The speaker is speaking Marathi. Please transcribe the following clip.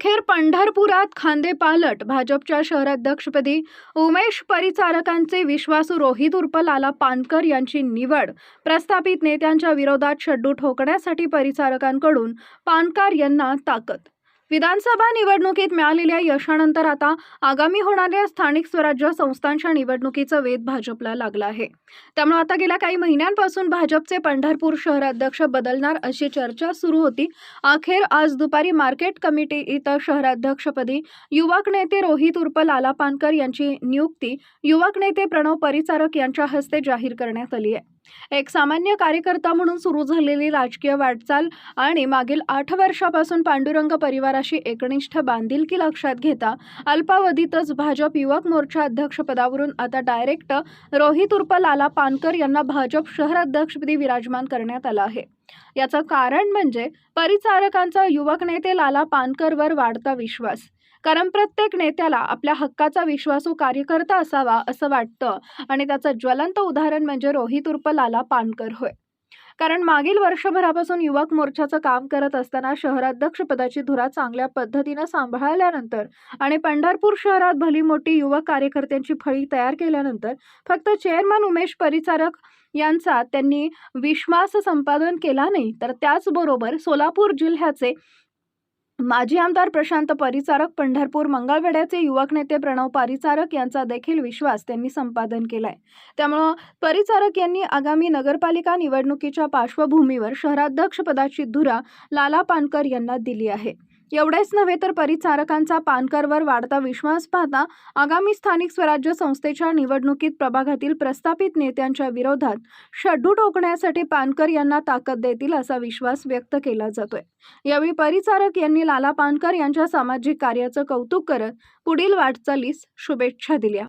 अखेर पंढरपुरात खांदेपालट भाजपच्या शहराध्यक्षपदी उमेश परिचारकांचे विश्वासू रोहित उर्फ लाला पानकर यांची निवड प्रस्थापित नेत्यांच्या विरोधात शड्डू ठोकण्यासाठी परिचारकांकडून पानकर यांना ताकद विधानसभा निवडणुकीत मिळालेल्या यशानंतर आता आगामी होणाऱ्या स्थानिक स्वराज्य संस्थांच्या निवडणुकीचं वेध भाजपला लागला आहे. त्यामुळे आता गेल्या काही महिन्यांपासून भाजपचे पंढरपूर शहराध्यक्ष बदलणार अशी चर्चा सुरू होती. अखेर आज दुपारी मार्केट कमिटी इथं शहराध्यक्षपदी युवक नेते रोहित उर्फ लाला पानकर यांची नियुक्ती. युवक नेते प्रणव परिचारक यांच्या हस्ते जाहीर करण्यात आली आहे. एक सामान्य कार्यकर्ता म्हणून सुरू झालेली राजकीय वाटचाल आणि मागील आठ वर्षापासून पांडुरंग परिवाराशी एकनिष्ठ बांधिलकी लक्षात घेता अल्पावधीतच भाजप युवक मोर्चा अध्यक्षपदावरून आता डायरेक्ट रोहित उर्फ लाला पानकर यांना भाजप शहराध्यक्षपदी विराजमान करण्यात आलं आहे. याचं कारण म्हणजे परिचारकांचा युवक नेते लाला पानकरवर वाढता विश्वास. कारण प्रत्येक नेत्याला आपल्या हक्काचा विश्वासू कार्यकर्ता असावा असं वाटतं. आणि त्याचं ज्वलंत उदाहरण म्हणजे रोहित उर्फ लाला पानकर होय. कारण मागील वर्षभरापासून युवक मोर्चाचं काम करत असताना शहराध्यक्ष पदाची धुरा चांगल्या पद्धतीनं सांभाळल्यानंतर आणि पंढरपूर शहरात भली मोठी युवक कार्यकर्त्यांची फळी तयार केल्यानंतर फक्त चेअरमन उमेश परिचारक यांचा त्यांनी विश्वास संपादन केला नाही तर त्याचबरोबर सोलापूर जिल्ह्याचे माजी आमदार प्रशांत परिचारक पंढरपूर मंगळवेड्याचे युवक नेते प्रणव परिचारक यांचा देखील विश्वास त्यांनी संपादन केलाय. त्यामुळं परिचारक यांनी आगामी नगरपालिका निवडणुकीच्या पार्श्वभूमीवर शहराध्यक्षपदाची धुरा लाला पानकर यांना दिली आहे. एवढेच नव्हे तर परिचारकांचा पानकरवर वाढता विश्वास पाहता आगामी स्थानिक स्वराज्य संस्थेच्या निवडणुकीत प्रभागातील प्रस्थापित नेत्यांच्या विरोधात शड्डू टोकण्यासाठी पानकर यांना ताकद देतील असा विश्वास व्यक्त केला जातोय. यावेळी परिचारक यांनी लाला पानकर यांच्या सामाजिक कार्याचं कौतुक करत पुढील वाटचालीस शुभेच्छा दिल्या.